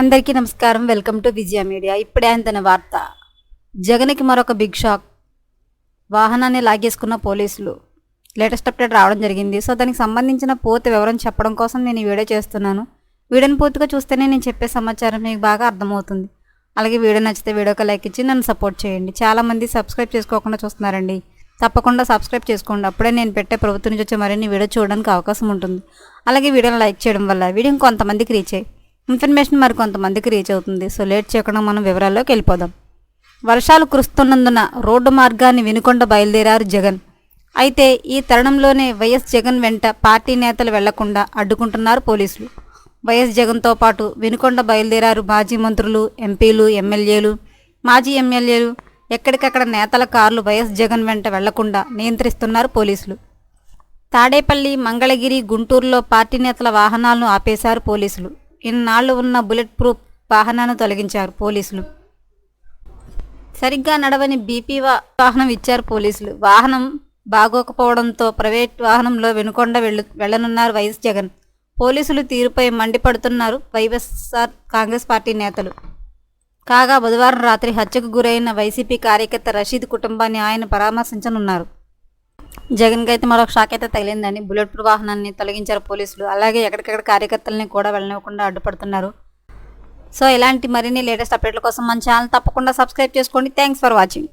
అందరికీ నమస్కారం. Welcome to Vijaya media. ఇప్పుడే అంతన వార్త. జగన్కి మరొక బిగ్ షాక్. వాహనాన్ని లాగేసుకున్న పోలీసులు. లేటెస్ట్ అప్డేట్ రావడం జరిగింది. సో దానికి సంబంధించిన పూర్తి వివరం చెప్పడం కోసం నేను ఈ వీడియో చేస్తున్నాను. వీడియోని పూర్తిగా చూస్తేనే నేను చెప్పే సమాచారం మీకు బాగా అర్థమవుతుంది. అలాగే వీడియో నచ్చితే వీడియోకి లైక్ ఇచ్చి నన్ను సపోర్ట్ చేయండి. చాలామంది సబ్స్క్రైబ్ చేసుకోకుండా చూస్తున్నారండి. తప్పకుండా సబ్స్క్రైబ్ చేసుకోండి. అప్పుడే నేను పెట్టే ప్రభుత్వం నుంచి వచ్చే మరిన్ని వీడియో చూడడానికి అవకాశం ఉంటుంది. అలాగే వీడియోని లైక్ చేయడం వల్ల వీడియో కొంతమందికి రీచ్ అయ్యి ఇన్ఫర్మేషన్ మరి కొంతమందికి రీచ్ అవుతుంది. సో లేట్ చేయకుండా మనం వివరాల్లోకి వెళ్ళిపోదాం. వర్షాలు కురుస్తున్నందున రోడ్డు మార్గాన్ని వినుకొండ బయలుదేరారు జగన్. అయితే ఈ తరుణంలోనే వైఎస్ జగన్ వెంట పార్టీ నేతలు వెళ్ళకుండా అడ్డుకుంటున్నారు పోలీసులు. వైఎస్ జగన్తో పాటు వినుకొండ బయలుదేరారు మాజీ మంత్రులు ఎంపీలు ఎమ్మెల్యేలు. మాజీ ఎమ్మెల్యేలు ఎక్కడికక్కడ నేతల కార్లు వైఎస్ జగన్ వెంట వెళ్ళకుండా నియంత్రిస్తున్నారు పోలీసులు. తాడేపల్లి మంగళగిరి గుంటూరులో పార్టీ నేతల వాహనాలను ఆపేశారు పోలీసులు. ఇన్నాళ్ళు ఉన్న బుల్లెట్ ప్రూఫ్ వాహనాన్ని తొలగించారు పోలీసులు. సరిగ్గా నడవని బీపీ వాహనం ఇచ్చారు పోలీసులు. వాహనం బాగోకపోవడంతో ప్రైవేట్ వాహనంలో వెనుకొండ వెళ్ళు వెళ్ళనున్నారు వైఎస్ జగన్. పోలీసులు తీరుపై మండిపడుతున్నారు వైఎస్ఆర్ కాంగ్రెస్ పార్టీ నేతలు. కాగా బుధవారం రాత్రి హత్యకు గురైన వైసీపీ కార్యకర్త రషీద్ కుటుంబాన్ని ఆయన పరామర్శించనున్నారు. జగన్కి అయితే మరొక షాక్ అయితే తగిలిందని బుల్లెట్ ప్రూఫ్ వాహనాన్ని తొలగించారు పోలీసులు. అలాగే ఎక్కడికెక్కడ కార్యకర్తలని కూడా వెళ్ళనివ్వకుండా అడ్డుపడుతున్నారు. సో ఇలాంటి మరిన్ని లేటెస్ట్ అప్డేట్ల కోసం మన ఛానల్ తప్పకుండా సబ్స్క్రైబ్ చేసుకోండి. Thanks for watching